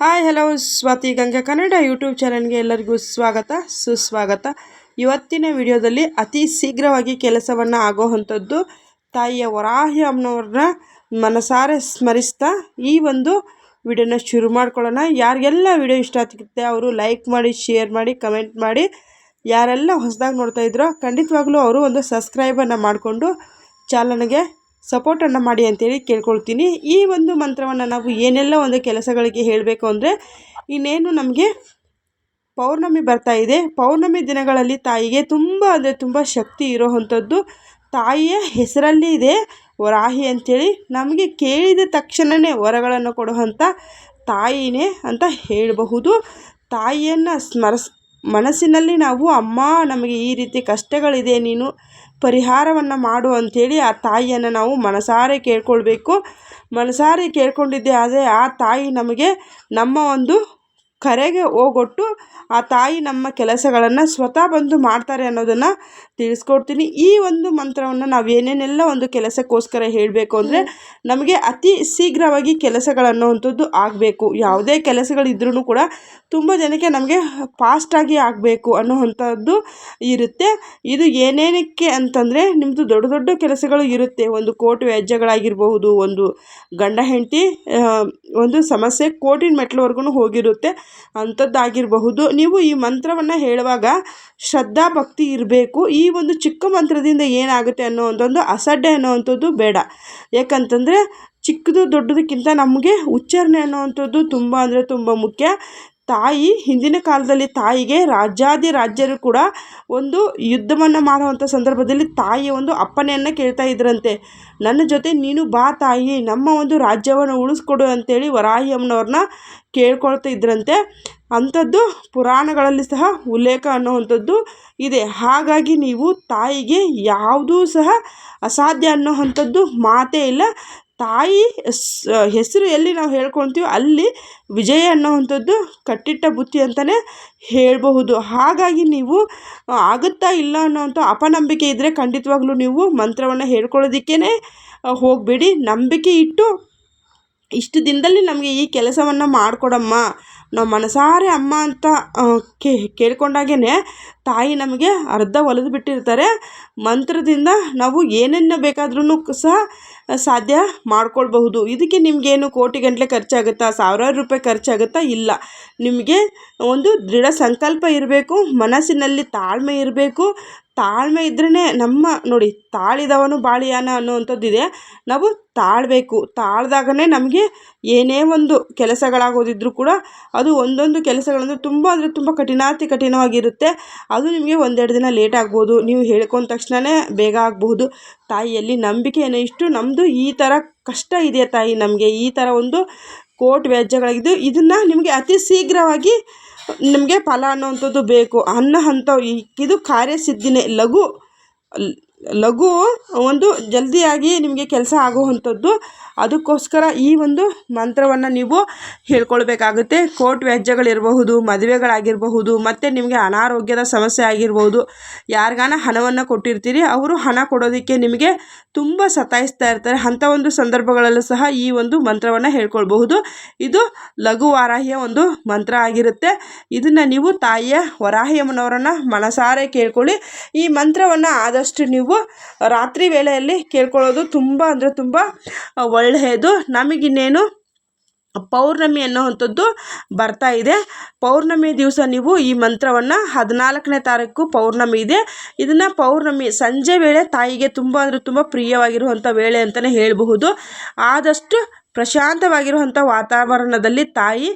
Hi, hello, Swathi Ganga Kannada YouTube ಚಾನಲ್ಗೆ ಎಲ್ಲರಿಗೂ ಸ್ವಾಗತ, ಸುಸ್ವಾಗತ. ಇವತ್ತಿನ ವಿಡಿಯೋದಲ್ಲಿ ಅತಿ ಶೀಘ್ರವಾಗಿ ಕೆಲಸವನ್ನು ಆಗೋವಂಥದ್ದು ತಾಯಿಯ ವರಾಹಿ ಅಮ್ಮನವ್ರನ್ನ ಮನಸಾರೆ ಸ್ಮರಿಸ್ತಾ ಈ ಒಂದು ವಿಡಿಯೋನ ಶುರು ಮಾಡ್ಕೊಳ್ಳೋಣ. ಯಾರಿಗೆಲ್ಲ ವಿಡಿಯೋ ಇಷ್ಟ ಆಗ್ತಿರುತ್ತೆ ಅವರು ಲೈಕ್ ಮಾಡಿ, ಶೇರ್ ಮಾಡಿ, ಕಮೆಂಟ್ ಮಾಡಿ. ಯಾರೆಲ್ಲ ಹೊಸದಾಗಿ ನೋಡ್ತಾ ಇದ್ರೋ ಖಂಡಿತವಾಗ್ಲೂ ಅವರು ಒಂದು ಸಬ್ಸ್ಕ್ರೈಬನ್ನು ಮಾಡಿಕೊಂಡು ಚಾನಲ್ಗೆ ಸಪೋರ್ಟನ್ನು ಮಾಡಿ ಅಂತೇಳಿ ಕೇಳ್ಕೊಳ್ತೀನಿ. ಈ ಒಂದು ಮಂತ್ರವನ್ನು ನಾವು ಏನೆಲ್ಲ ಒಂದು ಕೆಲಸಗಳಿಗೆ ಹೇಳಬೇಕು ಅಂದರೆ, ಇನ್ನೇನು ನಮಗೆ ಪೌರ್ಣಮಿ ಬರ್ತಾ ಇದೆ. ಪೌರ್ಣಮಿ ದಿನಗಳಲ್ಲಿ ತಾಯಿಗೆ ತುಂಬ ಅಂದರೆ ತುಂಬ ಶಕ್ತಿ ಇರೋವಂಥದ್ದು ತಾಯಿಯ ಹೆಸರಲ್ಲಿ ಇದೆ ವರಾಹಿ ಅಂಥೇಳಿ ನಮಗೆ ಕೇಳಿದ ತಕ್ಷಣವೇ ವರಗಳನ್ನು ಕೊಡುವಂಥ ತಾಯಿನೇ ಅಂತ ಹೇಳಬಹುದು. ತಾಯಿಯನ್ನು ಸ್ಮರಿಸ್ ಮನಸ್ಸಿನಲ್ಲಿ ನಾವು, ಅಮ್ಮ, ನಮಗೆ ಈ ರೀತಿ ಕಷ್ಟಗಳಿದೆ, ನೀನು ಪರಿಹಾರವನ್ನು ಮಾಡು ಅಂಥೇಳಿ ಆ ತಾಯಿಯನ್ನು ನಾವು ಮನಸಾರೆ ಕೇಳಿಕೊಳ್ಬೇಕು. ಮನಸಾರೆ ಕೇಳ್ಕೊಂಡಿದ್ದೆ, ಆದರೆ ಆ ತಾಯಿ ನಮಗೆ ನಮ್ಮ ಒಂದು ಕರೆಗೆ ಹೋಗೊಟ್ಟು ಆ ತಾಯಿ ನಮ್ಮ ಕೆಲಸಗಳನ್ನು ಸ್ವತಃ ಬಂದು ಮಾಡ್ತಾರೆ ಅನ್ನೋದನ್ನು ತಿಳಿಸ್ಕೊಡ್ತೀನಿ. ಈ ಒಂದು ಮಂತ್ರವನ್ನು ನಾವು ಏನೇನೆಲ್ಲ ಒಂದು ಕೆಲಸಕ್ಕೋಸ್ಕರ ಹೇಳಬೇಕು ಅಂದರೆ ನಮಗೆ ಅತಿ ಶೀಘ್ರವಾಗಿ ಕೆಲಸಗಳನ್ನುವಂಥದ್ದು ಆಗಬೇಕು. ಯಾವುದೇ ಕೆಲಸಗಳಿದ್ರೂ ಕೂಡ ತುಂಬ ಜನಕ್ಕೆ ನಮಗೆ ಫಾಸ್ಟಾಗಿ ಆಗಬೇಕು ಅನ್ನುವಂಥದ್ದು ಇರುತ್ತೆ. ಇದು ಏನೇನಕ್ಕೆ ಅಂತಂದರೆ ನಿಮ್ಮದು ದೊಡ್ಡ ದೊಡ್ಡ ಕೆಲಸಗಳು ಇರುತ್ತೆ. ಒಂದು ಕೋರ್ಟ್ ವ್ಯಾಜ್ಯಗಳಾಗಿರಬಹುದು ಒಂದು ಗಂಡ ಹೆಂಡತಿ ಒಂದು ಸಮಸ್ಯೆ ಕೋಟಿನ ಮೆಟ್ಲವರೆಗೂ ಹೋಗಿರುತ್ತೆ. ಅಂಥದ್ದಾಗಿರಬಹುದು ನೀವು ಈ ಮಂತ್ರವನ್ನು ಹೇಳುವಾಗ ಶ್ರದ್ಧಾ ಭಕ್ತಿ ಇರಬೇಕು. ಈ ಒಂದು ಚಿಕ್ಕ ಮಂತ್ರದಿಂದ ಏನಾಗುತ್ತೆ ಅನ್ನೋ ಒಂದೊಂದು ಅಸಡ್ಡೆ ಅನ್ನೋವಂಥದ್ದು ಬೇಡ. ಯಾಕಂತಂದರೆ ಚಿಕ್ಕದು ದೊಡ್ಡದಕ್ಕಿಂತ ನಮಗೆ ಉಚ್ಚಾರಣೆ ಅನ್ನೋವಂಥದ್ದು ತುಂಬ ಅಂದರೆ ತುಂಬ ಮುಖ್ಯ. ತಾಯಿ, ಹಿಂದಿನ ಕಾಲದಲ್ಲಿ ತಾಯಿಗೆ ರಾಜ್ಯಾದಿ ರಾಜ್ಯರು ಕೂಡ ಒಂದು ಯುದ್ಧವನ್ನು ಮಾಡುವಂಥ ಸಂದರ್ಭದಲ್ಲಿ ತಾಯಿಯ ಒಂದು ಅಪ್ಪನೆಯನ್ನು ಕೇಳ್ತಾ ಇದ್ರಂತೆ. ನನ್ನ ಜೊತೆ ನೀನು ಬಾ ತಾಯಿ, ನಮ್ಮ ಒಂದು ರಾಜ್ಯವನ್ನು ಉಳಿಸ್ಕೊಡು ಅಂತೇಳಿ ವರಾಹಿ ಅಮ್ಮನವ್ರನ್ನ ಕೇಳ್ಕೊಳ್ತಾ ಇದ್ರಂತೆ. ಅಂಥದ್ದು ಪುರಾಣಗಳಲ್ಲಿ ಸಹ ಉಲ್ಲೇಖ ಅನ್ನೋವಂಥದ್ದು ಇದೆ. ಹಾಗಾಗಿ ನೀವು ತಾಯಿಗೆ ಯಾವುದೂ ಸಹ ಅಸಾಧ್ಯ ಅನ್ನೋವಂಥದ್ದು ಮಾತೇ ಇಲ್ಲ. ತಾಯಿ ಹೆಸರು ಎಲ್ಲಿ ನಾವು ಹೇಳ್ಕೊತೀವೋ ಅಲ್ಲಿ ವಿಜಯ ಅನ್ನೋವಂಥದ್ದು ಕಟ್ಟಿಟ್ಟ ಬುತ್ತಿ ಅಂತಲೇ ಹೇಳಬಹುದು. ಹಾಗಾಗಿ ನೀವು ಆಗುತ್ತಾ ಇಲ್ಲ ಅನ್ನೋವಂಥ ಅಪನಂಬಿಕೆ ಇದ್ದರೆ ಖಂಡಿತವಾಗ್ಲೂ ನೀವು ಮಂತ್ರವನ್ನು ಹೇಳ್ಕೊಳ್ಳೋದಕ್ಕೇ ಹೋಗಬೇಡಿ. ನಂಬಿಕೆ ಇಟ್ಟು ಇಷ್ಟು ದಿನದಲ್ಲಿ ನಮಗೆ ಈ ಕೆಲಸವನ್ನು ಮಾಡಿಕೊಡಮ್ಮ. ನಾವು ಮನಸಾರೆ ಅಮ್ಮ ಅಂತ ಕೇಳ್ಕೊಂಡಾಗೇ ತಾಯಿ ನಮಗೆ ಅರ್ಧ ಒಲಿದು ಬಿಟ್ಟಿರ್ತಾರೆ. ಮಂತ್ರದಿಂದ ನಾವು ಏನನ್ನು ಬೇಕಾದ್ರೂ ಸಹ ಸಾಧ್ಯ ಮಾಡ್ಕೊಳ್ಬಹುದು. ಇದಕ್ಕೆ ನಿಮಗೇನು ಕೋಟಿ ಗಂಟಲೆ ಖರ್ಚಾಗುತ್ತಾ, ಸಾವಿರಾರು ರೂಪಾಯಿ ಖರ್ಚಾಗುತ್ತಾ ಇಲ್ಲ. ನಿಮಗೆ ಒಂದು ದೃಢ ಸಂಕಲ್ಪ ಇರಬೇಕು, ಮನಸ್ಸಿನಲ್ಲಿ ತಾಳ್ಮೆ ಇರಬೇಕು ತಾಳ್ಮೆ ಇದ್ರೇ ನಮ್ಮ ನೋಡಿ ತಾಳಿದವನು ಬಾಳಿಯಾನ ಅನ್ನುವಂಥದ್ದಿದೆ. ನಾವು ತಾಳಬೇಕು. ತಾಳ್ದಾಗನೇ ನಮಗೆ ಏನೇ ಒಂದು ಕೆಲಸಗಳಾಗೋದಿದ್ರೂ ಕೂಡ ಅದು ಒಂದೊಂದು ಕೆಲಸಗಳಂದರೆ ತುಂಬ ಅಂದರೆ ತುಂಬ ಕಠಿಣಾತಿ ಕಠಿಣವಾಗಿರುತ್ತೆ. ಅದು ನಿಮಗೆ ಒಂದೆರಡು ದಿನ ಲೇಟ್ ಆಗ್ಬೋದು. ನೀವು ಹೇಳ್ಕೊಂಡ ತಕ್ಷಣವೇ ಬೇಗ ಆಗಬಹುದು. ತಾಯಿಯಲ್ಲಿ ನಂಬಿಕೆಯನ್ನು ಇಷ್ಟು. ನಮ್ಮದು ಈ ಥರ ಕಷ್ಟ ಇದೆ ತಾಯಿ ನಮಗೆ. ಈ ಥರ ಒಂದು ಕೋರ್ಟ್ ವ್ಯಾಜ್ಯಗಳಾಗಿದ್ದು ಇದನ್ನು ನಿಮಗೆ ಅತಿ ಶೀಘ್ರವಾಗಿ ನಿಮಗೆ ಫಲ ಅನ್ನೋವಂಥದ್ದು ಬೇಕು. ಅನ್ನೋ ಅಂಥ ಇದು ಕಾರ್ಯಸಿದ್ಧಿನೇ. ಲಘು ಲಘು ಒಂದು ಜಲ್ದಿಯಾಗಿ ನಿಮಗೆ ಕೆಲಸ ಆಗುವಂಥದ್ದು. ಅದಕ್ಕೋಸ್ಕರ ಈ ಒಂದು ಮಂತ್ರವನ್ನು ನೀವು ಹೇಳ್ಕೊಳ್ಬೇಕಾಗುತ್ತೆ. ಕೋರ್ಟ್ ವ್ಯಾಜ್ಯಗಳಿರಬಹುದು, ಮದುವೆಗಳಾಗಿರಬಹುದು, ಮತ್ತು ನಿಮಗೆ ಅನಾರೋಗ್ಯದ ಸಮಸ್ಯೆ ಆಗಿರ್ಬೋದು ಯಾರಿಗಾನ ಹಣವನ್ನು ಕೊಟ್ಟಿರ್ತೀರಿ, ಅವರು ಹಣ ಕೊಡೋದಕ್ಕೆ ನಿಮಗೆ ತುಂಬ ಸತಾಯಿಸ್ತಾ ಇರ್ತಾರೆ. ಅಂಥ ಒಂದು ಸಂದರ್ಭಗಳಲ್ಲೂ ಸಹ ಈ ಒಂದು ಮಂತ್ರವನ್ನು ಹೇಳ್ಕೊಳ್ಬಹುದು. ಇದು ಲಘು ವಾರಾಹಿಯ ಒಂದು ಮಂತ್ರ ಆಗಿರುತ್ತೆ. ಇದನ್ನು ನೀವು ತಾಯಿಯ ವರಾಹಿಯಮ್ಮನವರನ್ನು ಮನಸಾರೆ ಕೇಳ್ಕೊಳ್ಳಿ. ಈ ಮಂತ್ರವನ್ನು ಆದಷ್ಟು ನೀವು ರಾತ್ರಿ ವೇಳೆಯಲ್ಲಿ ಕೇಳ್ಕೊಳ್ಳೋದು ತುಂಬ ಅಂದರೆ ತುಂಬ ಒಳ್ಳೆಯದು. ನಮಗಿನ್ನೇನು, ಪೌರ್ಣಮಿ ಅನ್ನೋವಂಥದ್ದು ಬರ್ತಾ ಇದೆ. ಪೌರ್ಣಮಿ ದಿವಸ ನೀವು ಈ ಮಂತ್ರವನ್ನು ಹದಿನಾಲ್ಕನೇ ತಾರೀಕು ಪೌರ್ಣಮಿ ಇದೆ. ಇದನ್ನು ಪೌರ್ಣಮಿ ಸಂಜೆ ವೇಳೆ ತಾಯಿಗೆ ತುಂಬ ಅಂದರೆ ತುಂಬ ಪ್ರಿಯವಾಗಿರುವಂಥ ವೇಳೆ ಅಂತಲೇ ಹೇಳಬಹುದು. ಆದಷ್ಟು ಪ್ರಶಾಂತವಾಗಿರುವಂಥ ವಾತಾವರಣದಲ್ಲಿ ತಾಯಿ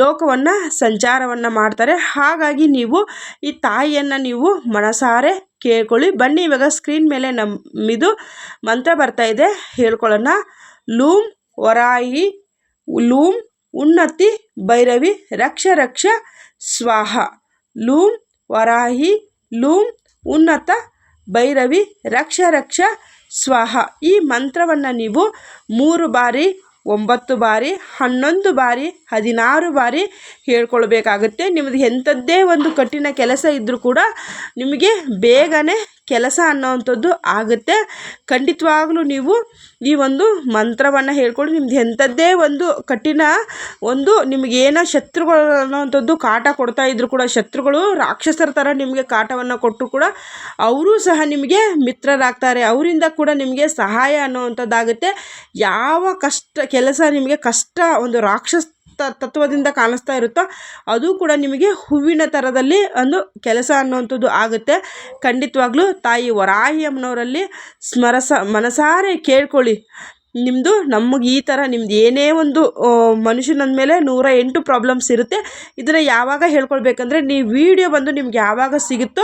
ಲೋಕವನ್ನು ಸಂಚಾರವನ್ನು ಮಾಡ್ತಾರೆ. ಹಾಗಾಗಿ ನೀವು ಈ ತಾಯಿಯನ್ನು ನೀವು ಮನಸಾರೆ ಕೇಳ್ಕೊಳ್ಳಿ. ಬನ್ನಿ, ಇವಾಗ ಸ್ಕ್ರೀನ್ ಮೇಲೆ ನಮ್ಮಿದು ಮಂತ್ರ ಬರ್ತಾ ಇದೆ. ಹೇಳ್ಕೊಳ್ಳೋಣ. ಲೂಮ್ ವರಾಯಿ ಲೂಮ್ ಉನ್ನತಿ, ಭೈರವಿ, ರಕ್ಷ ರಕ್ಷ, ಸ್ವಾಹ. ಲೂಮ್ ವರಾಹಿ ಲೂಮ್ ಉನ್ನತ, ಭೈರವಿ, ರಕ್ಷ ರಕ್ಷ, ಸ್ವಾಹ. ಈ ಮಂತ್ರವನ್ನು ನೀವು ಮೂರು ಬಾರಿ ಒಂಬತ್ತು ಬಾರಿ, ಹನ್ನೊಂದು ಬಾರಿ, ಹದಿನಾರು ಬಾರಿ ಹೇಳ್ಕೊಳ್ಬೇಕಾಗುತ್ತೆ. ನಿಮ್ಮದು ಎಂಥದ್ದೇ ಒಂದು ಕಠಿಣ ಕೆಲಸ ಇದ್ದರೂ ಕೂಡ ನಿಮಗೆ ಬೇಗನೆ ಕೆಲಸ ಅನ್ನೋವಂಥದ್ದು ಆಗುತ್ತೆ. ಖಂಡಿತವಾಗ್ಲೂ ನೀವು ಈ ಒಂದು ಮಂತ್ರವನ್ನು ಹೇಳ್ಕೊಂಡು ನಿಮ್ದು ಎಂಥದ್ದೇ ಒಂದು ಕಠಿಣ ಒಂದು ನಿಮಗೇನೋ ಶತ್ರುಗಳು ಅನ್ನೋವಂಥದ್ದು ಕಾಟ ಕೊಡ್ತಾ ಇದ್ರು ಕೂಡ, ಶತ್ರುಗಳು ರಾಕ್ಷಸರ ಥರ ನಿಮಗೆ ಕಾಟವನ್ನು ಕೊಟ್ಟು ಕೂಡ ಅವರೂ ಸಹ ನಿಮಗೆ ಮಿತ್ರರಾಗ್ತಾರೆ. ಅವರಿಂದ ಕೂಡ ನಿಮಗೆ ಸಹಾಯ ಅನ್ನೋವಂಥದ್ದಾಗುತ್ತೆ. ಯಾವ ಕಷ್ಟ, ಕೆಲಸ ನಿಮಗೆ ಕಷ್ಟ, ಒಂದು ರಾಕ್ಷಸ ತತ್ವದಿಂದ ಕಾಣಿಸ್ತಾ ಇರುತ್ತೋ, ಅದು ಕೂಡ ನಿಮಗೆ ಹೂವಿನ ಥರದಲ್ಲಿ ಒಂದು ಕೆಲಸ ಅನ್ನುವಂಥದ್ದು ಆಗುತ್ತೆ. ಖಂಡಿತವಾಗ್ಲೂ ತಾಯಿ ವರಾಹಿ ಅಮ್ಮನವರಲ್ಲಿ ಸ್ಮರಸ, ಮನಸಾರೆ ಕೇಳ್ಕೊಳ್ಳಿ. ನಿಮ್ಮದು ನಮಗೆ ಈ ಥರ ನಿಮ್ದು ಏನೇ ಒಂದು ಮನುಷ್ಯನ ಮೇಲೆ ನೂರ ಎಂಟು ಪ್ರಾಬ್ಲಮ್ಸ್ ಇರುತ್ತೆ. ಇದನ್ನು ಯಾವಾಗ ಹೇಳ್ಕೊಳ್ಬೇಕಂದ್ರೆ, ನೀವು ವಿಡಿಯೋ ಬಂದು ನಿಮ್ಗೆ ಯಾವಾಗ ಸಿಗುತ್ತೋ,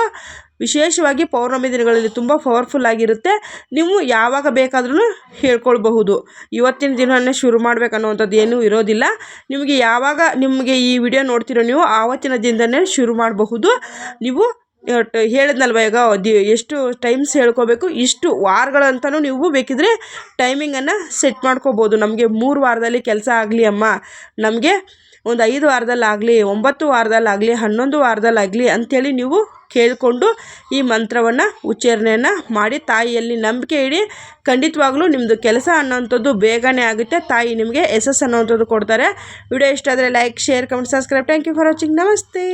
ವಿಶೇಷವಾಗಿ ಪೌರ್ಣಮಿ ದಿನಗಳಲ್ಲಿ ತುಂಬ ಪವರ್ಫುಲ್ ಆಗಿರುತ್ತೆ. ನೀವು ಯಾವಾಗ ಬೇಕಾದ್ರೂ ಹೇಳ್ಕೊಳ್ಬಹುದು. ಇವತ್ತಿನ ದಿನವನ್ನೇ ಶುರು ಮಾಡಬೇಕನ್ನುವಂಥದ್ದು ಏನೂ ಇರೋದಿಲ್ಲ. ನಿಮಗೆ ಯಾವಾಗ ನಿಮಗೆ ಈ ವಿಡಿಯೋ ನೋಡ್ತಿರೋ ನೀವು, ಆವತ್ತಿನ ದಿನದಲ್ಲೇ ಶುರು ಮಾಡಬಹುದು. ನೀವು ಹೇಳಿದ್ನಲ್ವ ಈಗ, ದಿ ಎಷ್ಟು ಟೈಮ್ಸ್ ಹೇಳ್ಕೋಬೇಕು, ಇಷ್ಟು ವಾರಗಳಂತಲೂ ನೀವು ಬೇಕಿದ್ರೆ ಟೈಮಿಂಗನ್ನು ಸೆಟ್ ಮಾಡ್ಕೋಬೋದು. ನಮಗೆ ಮೂರು ವಾರದಲ್ಲಿ ಕೆಲಸ ಆಗಲಿ ಅಮ್ಮ. ನಮಗೆ ಒಂದು ಐದು ವಾರದಲ್ಲಾಗಲಿ ಒಂಬತ್ತು ವಾರದಲ್ಲಾಗಲಿ ಹನ್ನೊಂದು ವಾರದಲ್ಲಾಗಲಿ ಅಂಥೇಳಿ ನೀವು ಕೇಳಿಕೊಂಡು ಈ ಮಂತ್ರವನ್ನು, ಉಚ್ಚಾರಣೆಯನ್ನು ಮಾಡಿ ತಾಯಿಯಲ್ಲಿ ನಂಬಿಕೆ ಇಡಿ, ಖಂಡಿತವಾಗ್ಲೂ ನಿಮ್ಮದು ಕೆಲಸ ಅನ್ನೋಂಥದ್ದು ಬೇಗನೆ ಆಗುತ್ತೆ. ತಾಯಿ ನಿಮಗೆ ಯಶಸ್ಸು ಅನ್ನೋವಂಥದ್ದು ಕೊಡ್ತಾರೆ. ವಿಡಿಯೋ ಇಷ್ಟ ಆದರೆ like share comment subscribe thank you for watching ನಮಸ್ತೆ.